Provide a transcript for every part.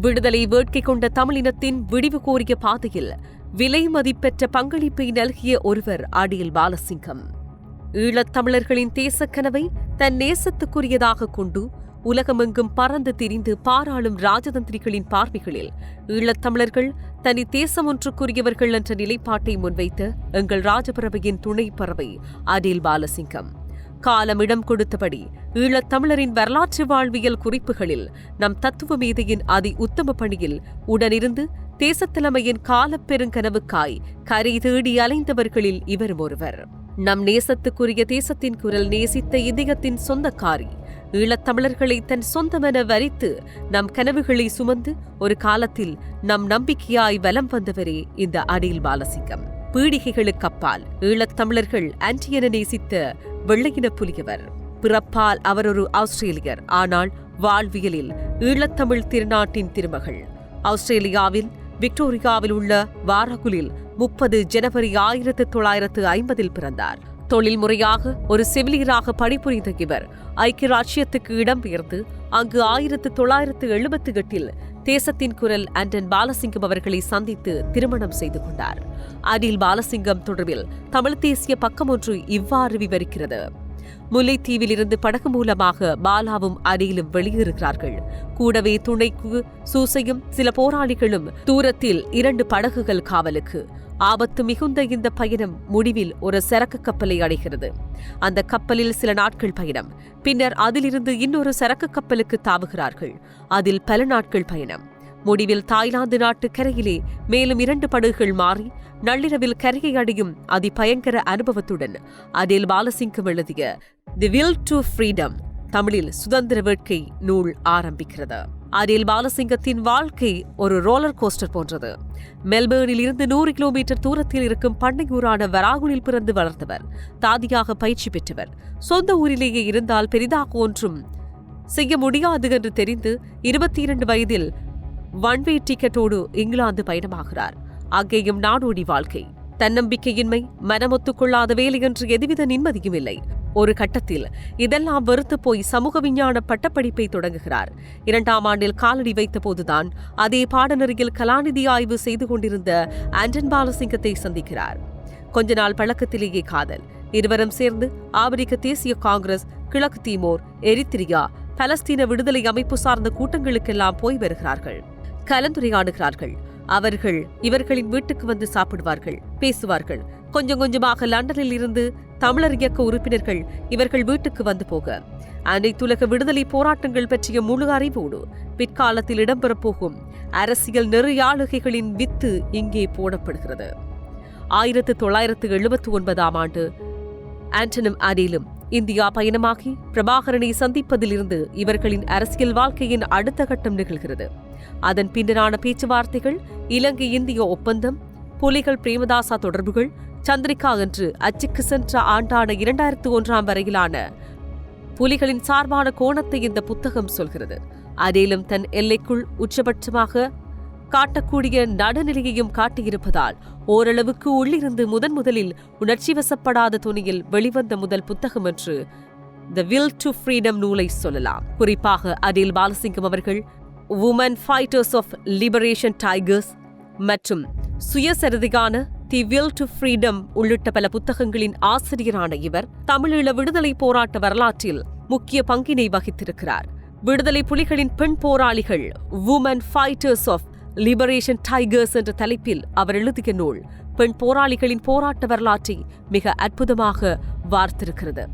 விடுதலை வேட்கை கொண்ட தமிழினத்தின் விடிவு கோரிய பாதையில் விலை மதிப்பெற்ற பங்களிப்பை நல்கிய ஒருவர் அடியில் பாலசிங்கம். ஈழத் தமிழர்களின் தேசக்கனவை தன் நேசத்துக்குரியதாக கொண்டு உலகமெங்கும் பறந்து திரிந்து பாராளும் ராஜதந்திரிகளின் பார்வைகளில் ஈழத் தமிழர்கள் தனி தேசம் ஒன்றுக்குரியவர்கள் என்ற நிலைப்பாட்டை முன்வைத்த எங்கள் ராஜபறவையின் துணை பறவை அடில் பாலசிங்கம். காலமிடம் கொடுத்தபடி ஈழத் தமிழரின் வரலாற்று வாழ்வியல் குறிப்புகளில் நம் தத்துவ மீதையின் அதி உத்தம பணியில் உடனிருந்து தேசத்திலமையின் காலப்பெருங்கனவுக்காய் கரை தேடி அலைந்தவர்களில் இவரும் ஒருவர். நம் நேசத்துக்குரிய தேசத்தின் குரல் நேசித்த இதயத்தின் சொந்தக்காரி ஈழத்தமிழர்களை தன் சொந்தமென வரித்து நம் கனவுகளை சுமந்து ஒரு காலத்தில் நம் நம்பிக்கையாய் வலம் வந்தவரே இந்த அடில் பாலசிங்கம். பீடிகைகளுக்கு அப்பால் ஈழத்தமிழர்கள் ஆன்டியன நேசித்த வெள்ளையின புலியவர். பிறப்பால் அவர் ஒரு ஆஸ்திரேலியர். ஆனால் வாழ்வியலில் ஈழத்தமிழ் திருநாட்டின் திருமகள். ஆஸ்திரேலியாவில் விக்டோரியாவில் உள்ள வாரகுலில் முப்பது ஜனவரி ஆயிரத்து தொள்ளாயிரத்து ஐம்பதில் பிறந்தார். தொழில் முறையாக ஒரு செவிலியராக பணிபுரிந்த இவர் ஐக்கிய ராஜ்யத்துக்கு இடம்பெயர்ந்து அங்கு ஆயிரத்து தொள்ளாயிரத்து எழுபத்தி எட்டில் தேசத்தின் குரல் அண்டன் பாலசிங்கம் அவர்களை சந்தித்து திருமணம் செய்து கொண்டார். அனில் பாலசிங்கம் தொடர்பில் தமிழ் தேசிய பக்கம் ஒன்று இவ்வாறு விவரிக்கிறது. முல்லைத்தீவிலிருந்து படகு மூலமாக பாலாவும் அனிலும் வெளியேறுகிறார்கள். கூடவே துணைக்கு சூசையும் சில போராளிகளும் தூரத்தில் இரண்டு படகுகள் காவலுக்கு. ஆபத்து மிகுந்த இந்த பயணம் முடிவில் ஒரு சரக்கு கப்பலை அடைகிறது. அந்த கப்பலில் சில நாட்கள் பயணம். பின்னர் அதிலிருந்து இன்னொரு சரக்கு கப்பலுக்கு தாவுகிறார்கள். அதில் பல நாட்கள் பயணம். முடிவில் தாய்லாந்து நாட்டு கரையிலே மேலும் இரண்டு படகுகள் மாறி நள்ளிரவில் கரையை அடையும் அதிபயங்கர அனுபவத்துடன் அதில் பாலசிங்கம் எழுதிய தி வில் டு ஃப்ரீடம் தமிழில் சுதந்திர வேட்கை நூல் ஆரம்பிக்கிறது. அதில் பாலசிங்கத்தின் வாழ்க்கை ஒரு ரோலர் கோஸ்டர் போன்றது. மெல்பேர்னில் இருந்து நூறு கிலோமீட்டர் தூரத்தில் இருக்கும் பண்ணையூரான வராகுலில் பிறந்து வளர்ந்தவர் தாதியாக பயிற்சி பெற்றவர் சொந்த ஊரிலேயே இருந்தால் பெரிதாக ஒன்றும் செய்ய முடியாது என்று தெரிந்து இருபத்தி இரண்டு வயதில் ஒன்வே டிக்கெட்டோடு இங்கிலாந்து பயணமாகிறார். அங்கேயும் நாடோடி வாழ்க்கை. தன்னம்பிக்கையின்மை மனமொத்துக்கொள்ளாத வேலை என்று எதுவித நிம்மதியும் இல்லை. ஒரு கட்டத்தில் இதெல்லாம் வெறுத்து போய் சமூக விஞ்ஞான பட்டப்படிப்பை தொடங்குகிறார். இரண்டாம் ஆண்டில் காலடி வைத்த போதுதான் அதே பாடநெறியில் கலாநிதி ஆய்வு செய்து கொண்டிருந்த ஆண்டன் பாலசிங்கத்தை சந்திக்கிறார். கொஞ்ச நாள் பழக்கத்திலேயே காதல். இருவரும் சேர்ந்து ஆப்பிரிக்க தேசிய காங்கிரஸ் கிழக்கு தீமோர் எரித்திரியா பலஸ்தீன விடுதலை அமைப்பு சார்ந்த கூட்டங்களுக்கெல்லாம் போய் வருகிறார்கள். கலந்துரையாடுகிறார்கள். அவர்கள் இவர்களின் வீட்டுக்கு வந்து சாப்பிடுவார்கள் பேசுவார்கள். கொஞ்சம் கொஞ்சமாக லண்டனில் இருந்து தமிழர் இயக்க உறுப்பினர்கள் இவர்கள் வீட்டுக்கு வந்து போக. அனைத்துலக விடுதலை போராட்டங்கள் பற்றிய முழு அறிவோடு பிற்காலத்தில் இடம்பெறப்போகும் அரசியல் நெறியாளுகைகளின் வித்து இங்கே போடப்படுகிறது. ஆயிரத்து தொள்ளாயிரத்து எழுபத்தி ஒன்பதாம் ஆண்டு ஆண்டனும் அனிலும் இந்தியா பயணமாகி பிரபாகரனை சந்திப்பதிலிருந்து இவர்களின் அரசியல் வாழ்க்கையின் அடுத்த கட்டம் நிகழ்கிறது. அதன் பின்னரான பேச்சுவார்த்தைகள் இலங்கை இந்திய ஒப்பந்தம் புலிகள் பிரேமதாசா தொடர்புகள் சந்திரிகா என்று அச்சுக்கு சென்ற ஆண்டான இரண்டாயிரத்து ஒன்றாம் வரையிலான புலிகளின் சார்பான கோணத்தை இந்த புத்தகம் சொல்கிறது. அதிலும் தன் எல்லைக்குள் உச்சபட்சமாக காட்டக்கூடிய நடுநிலையையும் காட்டியிருப்பதால் ஓரளவுக்கு உள்ளிருந்து முதன் முதலில் உணர்ச்சி வசப்படாத துணியில் வெளிவந்த முதல் புத்தகம் என்று த வில் டு ஃப்ரீடம் நூலை சொல்லலாம். குறிப்பாக அதில் பாலசிங்கம் அவர்கள் women fighters of liberation tigers மற்றும் சுயசரிதையான தி வில் டு ஃப்ரீடம் உள்ளிட்ட பல புத்தகங்களின் ஆசிரியரான இவர் தமிழீழ விடுதலை போராட்ட வரலாற்றில் முக்கிய பங்கினை வகித்திருக்கிறார். விடுதலை புலிகளின் பெண் போராளிகள் women fighters of liberation tigers என்ற தலைப்பில் அவர் எழுதிய நூல் பெண் போராளிகளின் போராட்ட வரலாற்றை மிக அற்புதமாக வார்த்திருக்கிறது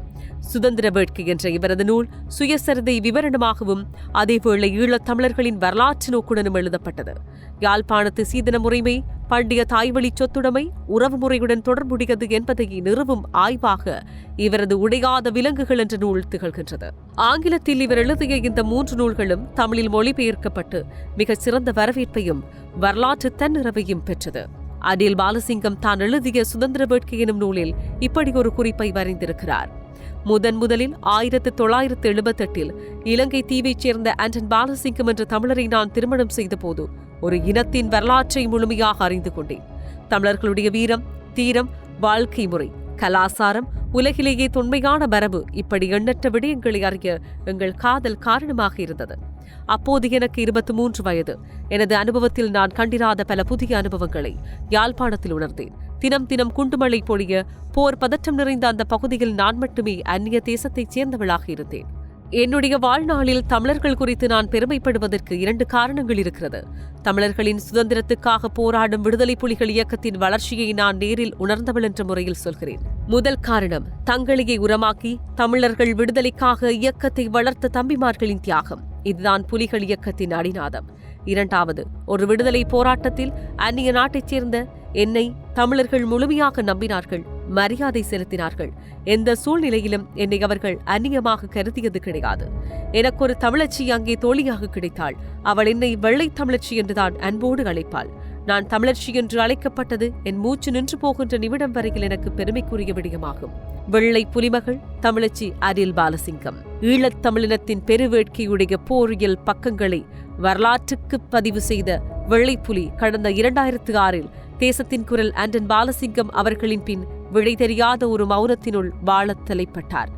சுதந்திர வேட்கை என்ற இவரது நூல் சுயசரிதை விவரணமாகவும் அதேவேளை ஈழத் தமிழர்களின் வரலாற்று நோக்குடனும் எழுதப்பட்டது. யாழ்ப்பாணத்து சீதன முறைமை பண்டிய தாய்வழி சொத்துடைமை உறவு முறையுடன் தொடர்புடையது என்பதை நிறுவும் ஆய்வாக இவரது உடையாத விலங்குகள் என்ற நூல் திகழ்கின்றது. ஆங்கிலத்தில் இவர் எழுதிய இந்த மூன்று நூல்களும் தமிழில் மொழிபெயர்க்கப்பட்டு மிகச் சிறந்த வரவேற்பையும் வரலாற்று தன்னிறவையும் பெற்றது. அதில் பாலசிங்கம் தான் எழுதிய சுதந்திர வேட்கை எனும் நூலில் இப்படி ஒரு குறிப்பை வரைந்திருக்கிறார். முதன் முதலில் ஆயிரத்து தொள்ளாயிரத்து எழுபத்தெட்டில் இலங்கை தீவைச் சேர்ந்த ஆண்டன் பாலசிங்கம் என்ற தமிழரை நான் திருமணம் செய்தபோது ஒரு இனத்தின் வரலாற்றை முழுமையாக அறிந்து கொண்டேன். தமிழர்களுடைய வீரம் தீரம் வாழ்க்கை முறை கலாசாரம் உலகிலேயே தொன்மையான மரபு இப்படி எண்ணற்ற விடயங்களை அறிய எங்கள் காதல் காரணமாக இருந்தது. அப்போது எனக்கு இருபத்தி மூன்று வயது. எனது அனுபவத்தில் நான் கண்டிராத பல புதிய அனுபவங்களை யாழ்ப்பாணத்தில் உணர்ந்தேன். தினம் தினம் குண்டுமழை பொழிய போர் பதற்றம் நிறைந்த அந்த பகுதியில் நான் மட்டுமே அந்நிய தேசத்தைச் சேர்ந்தவளாக இருந்தேன். என்னுடைய வாழ்நாளில் தமிழர்கள் குறித்து நான் பெருமைப்படுவதற்கு இரண்டு காரணங்கள் இருக்கிறது. தமிழர்களின் சுதந்திரத்துக்காக போராடும் விடுதலை புலிகள் இயக்கத்தின் வளர்ச்சியை நான் நேரில் உணர்ந்தவள் என்ற முறையில் சொல்கிறேன். முதல் காரணம் தங்களையை உரமாக்கி தமிழர்கள் விடுதலைக்காக இயக்கத்தை வளர்த்த தம்பிமார்களின் தியாகம். இதுதான் புலிகள் இயக்கத்தின் அடிநாதம். இரண்டாவது ஒரு விடுதலை போராட்டத்தில் அந்நிய நாட்டைச் சேர்ந்த என்னை தமிழர்கள் முழுமையாக நம்பினார்கள் மரியாதை செலுத்தினார்கள். எந்த சூழ்நிலையிலும் என்னை அவர்கள் அந்நியமாக கருதியது கிடையாது. எனக்கு ஒரு தமிழச்சி அங்கே தோழியாக கிடைத்தாள். அவள் என்னை வெள்ளை தமிழச்சி என்றுதான் அன்போடு அழைப்பாள். நான் தமிழர்ச்சி என்று அழைக்கப்பட்டது என் மூச்சு நின்று போகின்ற நிமிடம் வரையில் எனக்கு பெருமைக்குரிய விடயமாகும். வெள்ளை புலிமகள் தமிழச்சி அரில் பாலசிங்கம். ஈழத் தமிழினத்தின் பெருவேட்கையுடைய போரியல் பக்கங்களை வரலாற்றுக்கு பதிவு செய்த வெள்ளைப்புலி கடந்த இரண்டாயிரத்து ஆறில் தேசத்தின் குரல் ஆண்டன் பாலசிங்கம் அவர்களின் பின் விடை தெரியாத ஒரு மௌனத்தினுள் வாழத் தலைப்பட்டார்.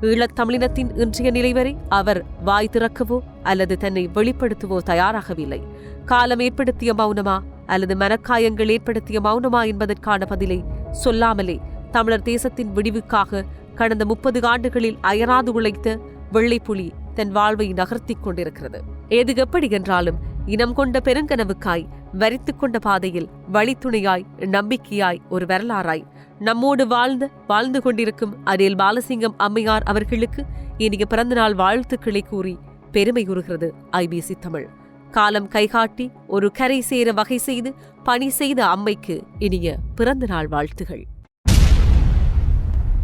ஈழத் தமிழினத்தின் இன்றைய நிலை வரை அவர் வாய் திறக்கவோ அல்லது தன்னை வெளிப்படுத்தவோ தயாராகவில்லை. காலம் ஏற்படுத்திய மௌனமா அல்லது மனக்காயங்கள் ஏற்படுத்திய மௌனமா என்பதற்கான பதிலை சொல்லாமலே தமிழர் தேசத்தின் விடிவுக்காக கடந்த முப்பது ஆண்டுகளில் அயராது உழைத்த வெள்ளைப்புலி தன் வாழ்வை நகர்த்தி கொண்டிருக்கிறது. எது எப்படி என்றாலும் இனம் கொண்ட பெருங்கனவுக்காய் வரித்துக் கொண்ட பாதையில் வழித்துணையாய் நம்பிக்கையாய் ஒரு வரலாறாய். நம்மோடு வாழ்ந்து வாழ்ந்து கொண்டிருக்கும் அரியல் பாலசிங்கம் அம்மையார் அவர்களுக்கு இனிய பிறந்தநாள் வாழ்த்துக்களை கூறி பெருமை கூறுகிறது ஐபிசி தமிழ். காலம் கைகாட்டி ஒரு கரை சேர வகை செய்து பணி செய்த அம்மைக்கு இனிய பிறந்தநாள் வாழ்த்துகள்.